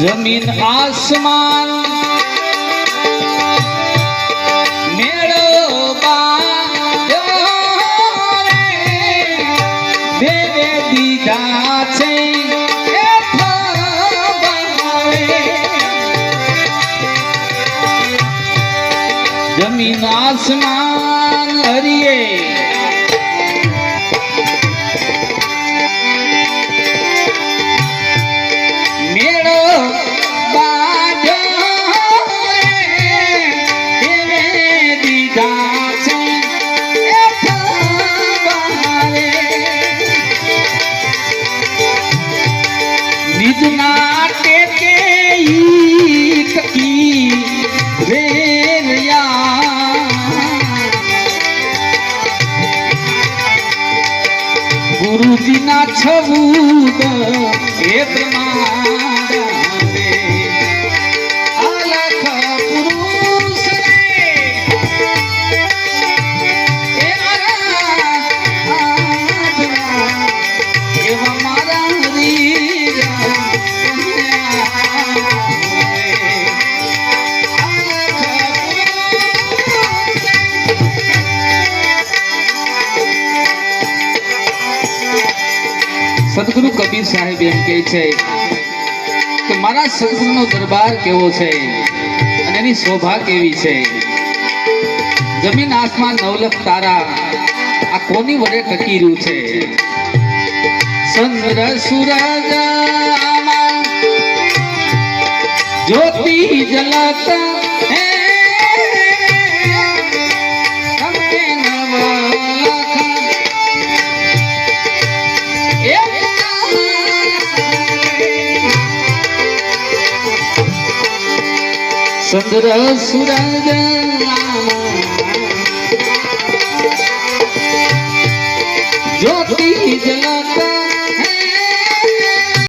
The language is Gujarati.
જમીન આસમાન દીધા છે જમીન આસમાન હરિયે ગુરુજીના તો એ સદગુરુ કબીર સાહેબ એમ કહે છે કે મારા સદગુરુનો દરબાર કેવો છે અને એની શોભા કેવી છે? જમીન આસમાન નવલખ તારા, આ કોની વડે ટકી રહ્યું છે? ચંદ્ર સૂરજ જ્યોતિ જલત ચંદ્ર સૂરજ